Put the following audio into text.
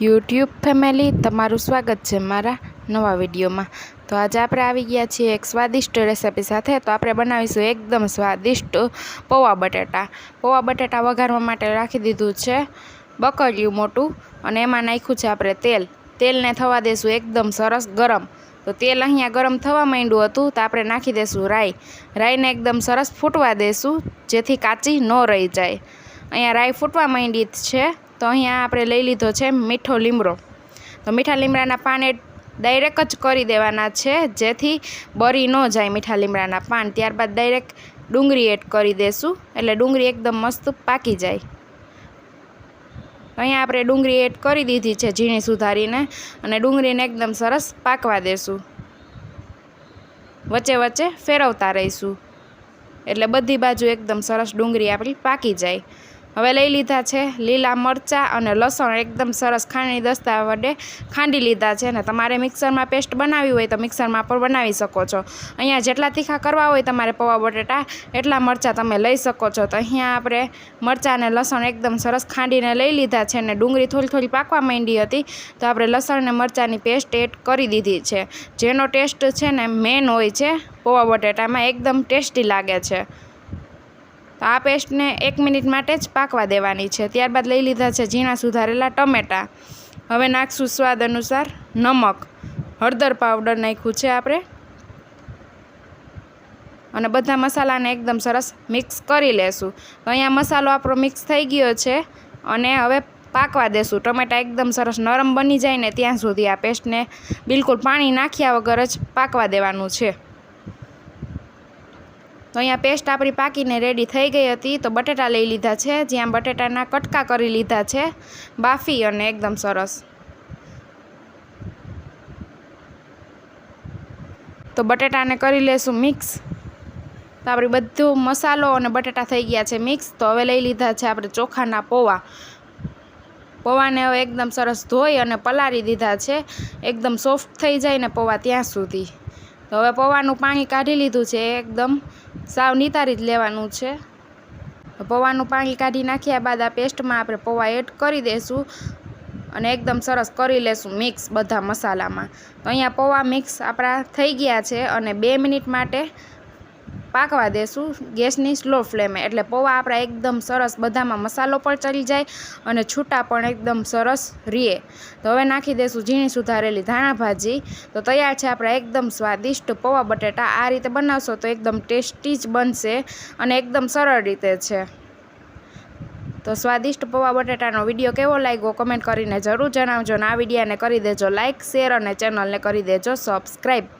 YouTube family, તમારું સ્વાગત છે મારા નવા વિડીયોમાં. તો આજે આપણે આવી ગયા છીએ એક સ્વાદિષ્ટ રેસીપી સાથે. તો આપણે બનાવીશું એકદમ સ્વાદિષ્ટ પૌવા બટેટા. પૌવા બટેટા વઘારવા માટે રાખી દીધું છે બકડિયું મોટું અને એમાં નાખ્યું છે આપણે તેલ. તેલને થવા દેશું એકદમ સરસ ગરમ. તો તેલ અહીંયા ગરમ થવા માંડ્યું હતું, તો આપણે નાખી દઈશું રાઈ. રાઈને એકદમ સરસ ફૂટવા દેશું, જેથી કાચી ન રહી જાય. અહીંયા રાઈ ફૂટવા માંડી છે. તો અહીંયા આપણે લઈ લીધો છે મીઠો લીમડો. તો મીઠા લીમડાના પાન એ ડાયરેક્ટ જ કરી દેવાના છે, જેથી બરી ન જાય મીઠા લીમડાના પાન. ત્યારબાદ ડાયરેક્ટ ડુંગળી એડ કરી દેશું, એટલે ડુંગળી એકદમ મસ્ત પાકી જાય. અહીંયા આપણે ડુંગળી એડ કરી દીધી છે ઝીણી સુધારીને, અને ડુંગળીને એકદમ સરસ પાકવા દેશું. વચ્ચે વચ્ચે ફેરવતા રહીશું. એટલે બધી બાજુ એકદમ સરસ ડુંગળી આપણી પાકી જાય. હવે લઈ લીધા છે લીલા મરચાં અને લસણ એકદમ સરસ ખાંડની દસ્તા વડે ખાંડી લીધા છે ને તમારે મિક્સરમાં પેસ્ટ બનાવી હોય તો મિક્સરમાં પણ બનાવી શકો છો. અહીંયા જેટલા તીખા કરવા હોય તમારે પૌવા બટેટા, એટલા મરચાં તમે લઈ શકો છો. તો અહીંયા આપણે મરચાં અને લસણ એકદમ સરસ ખાંડીને લઈ લીધા છે અને ડુંગળી થોડી થોડી પાકવા માંડી હતી. તો આપણે લસણ અને મરચાંની પેસ્ટ એડ કરી દીધી છે. જેનો ટેસ્ટ છે ને મેન હોય છે પૌવા બટેટામાં, એકદમ ટેસ્ટી લાગે છે. તો આ પેસ્ટને એક મિનિટ માટે જ પાકવા દેવાની છે. ત્યારબાદ લઈ લીધા છે ઝીણા સુધારેલા ટમેટાં. હવે નાખશું સ્વાદ અનુસાર નમક. હળદર પાવડર નાખ્યું છે આપણે. અને બધા મસાલાને એકદમ સરસ મિક્સ કરી લેશું. તો અહીંયા મસાલો આપણો મિક્સ થઈ ગયો છે અને હવે પાકવા દેશું. ટમેટા એકદમ સરસ નરમ બની જાય ને ત્યાં સુધી આ પેસ્ટને બિલકુલ પાણી નાખ્યા વગર જ પાકવા દેવાનું છે. તો અહીંયા પેસ્ટ આપણી પાકીને રેડી થઈ ગઈ હતી. તો બટેટા લઈ લીધા છે. જ્યાં બટેટાના કટકા કરી લીધા છે. બાફી અને એકદમ સરસ. તો બટેટાને કરી લેશું મિક્સ. તો આપણે બધું મસાલો અને બટેટા થઈ ગયા છે મિક્સ. તો હવે લઈ લીધા છે આપણે ચોખાના પૌવા. પૌવાને હવે એકદમ સરસ ધોઈ અને પલાળી દીધા છે. એકદમ સોફ્ટ થઈ જાય ને પૌવા ત્યાં સુધી. તો હવે પૌવાનું પાણી કાઢી લીધું છે એકદમ. સાવ નિતારી જ લેવાનું છે. પૌવાનું પાણી કાઢી નાખ્યા બાદ આ પેસ્ટમાં આપણે પૌવા એડ કરી દઈશું અને એકદમ સરસ કરી લેશું મિક્સ બધા મસાલામાં. તો અહીંયા પૌવા મિક્સ આપણા થઈ ગયા છે અને બે મિનિટ માટે પાકવા દેશું ગેસની સ્લો ફ્લેમે. એટલે પૌવા આપણા એકદમ સરસ બધામાં મસાલો પણ ચડી જાય અને છૂટા પણ એકદમ સરસ રીએ. તો હવે નાખી દેશું ઝીણી સુધારેલી ધાણા ભાજી. તો તૈયાર છે આપણા એકદમ સ્વાદિષ્ટ પૌવા બટેટા. આ રીતે બનાવશો તો એકદમ ટેસ્ટી જ બનશે અને એકદમ સરળ રીતે છે. તો સ્વાદિષ્ટ પૌવા બટેટાનો વીડિયો કેવો લાગ્યો કમેન્ટ કરીને જરૂર જણાવજો અને આ વિડીયાને કરી દેજો લાઇક શેર અને ચેનલને કરી દેજો સબસ્ક્રાઈબ.